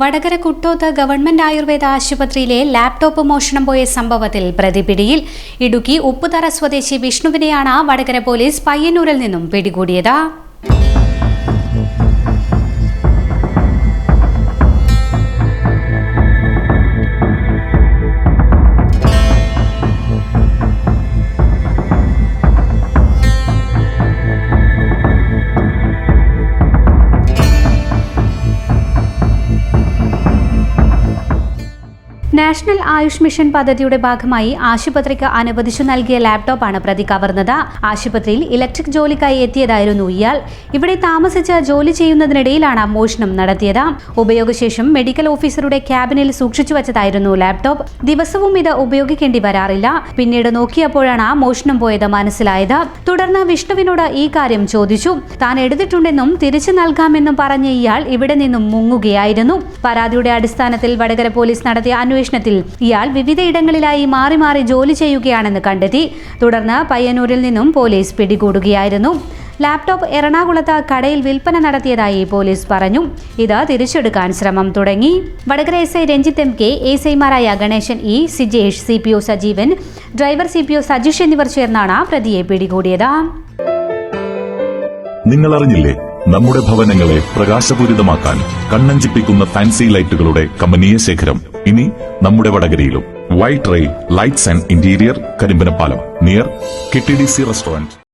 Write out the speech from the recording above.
Vadakara Kuttoth government Ayurveda ആശുപത്രിയിലെ laptop മോഷണം പോയ സംഭവത്തിൽ പ്രതിപിടിയിൽ. ഇടുക്കി ഉപ്പുതറ സ്വദേശി വിഷ്ണുവിനെയാണ് വടകര പോലീസ് പയ്യന്നൂരിൽ നിന്നും പിടികൂടിയത്. നാഷണൽ ആയുഷ് മിഷൻ പദ്ധതിയുടെ ഭാഗമായി ആശുപത്രിക്ക് അനുവദിച്ചു നൽകിയ ലാപ്ടോപ്പാണ് പ്രതി കവർന്നത്. ആശുപത്രിയിൽ ഇലക്ട്രിക് ജോലിക്കായി എത്തിയതായിരുന്നു ഇയാൾ. ഇവിടെ താമസിച്ച് ജോലി ചെയ്യുന്നതിനിടയിലാണ് മോഷണം നടത്തിയത്. ഉപയോഗശേഷം മെഡിക്കൽ ഓഫീസറുടെ ക്യാബിനിൽ സൂക്ഷിച്ചു വച്ചതായിരുന്നു ലാപ്ടോപ്പ്. ദിവസവും ഇത് ഉപയോഗിക്കേണ്ടി വരാറില്ല. പിന്നീട് നോക്കിയപ്പോഴാണ് മോഷണം പോയത് മനസ്സിലായത്. തുടർന്ന് വിഷ്ണുവിനോട് ഈ കാര്യം ചോദിച്ചു. താൻ എടുത്തിട്ടുണ്ടെന്നും തിരിച്ചു നൽകാമെന്നും പറഞ്ഞ ഇയാൾ ഇവിടെ നിന്നും മുങ്ങുകയായിരുന്നു. പരാതിയുടെ അടിസ്ഥാനത്തിൽ വടകര പോലീസ് നടത്തിയ അന്വേഷണത്തിൽ ഇയാൾ വിവിധയിടങ്ങളിലായി മാറി മാറി ജോലി ചെയ്യുകയാണെന്ന് കണ്ടെത്തി. തുടർന്ന് പയ്യന്നൂരിൽ നിന്നും പോലീസ് പിടികൂടുകയായിരുന്നു. ലാപ്ടോപ്പ് എറണാകുളത്ത് കടയിൽ വിൽപ്പന നടത്തിയതായി പോലീസ് പറഞ്ഞു. ഇത് തിരിച്ചെടുക്കാൻ ശ്രമം തുടങ്ങി. Vadakara S I Ranjith M K S ഐമാരായ Ganeshan E Sijesh C P O Sajeevan driver C P O Sajeesh എന്നിവർ ചേർന്നാണ് പ്രതിയെ പിടികൂടിയത്. നിങ്ങൾ അറിഞ്ഞില്ലേ നമ്മുടെ ഭവനങ്ങളെ പ്രകാശപൂരിതമാക്കാൻ കണ്ണഞ്ചിപ്പിക്കുന്ന ഫാൻസി ലൈറ്റുകളുടെ കമനീയ ശേഖരം. ഇനി നമ്മുടെ വടകരയിലും. White ray lights and interior Karimbanappalam near KTDC restaurant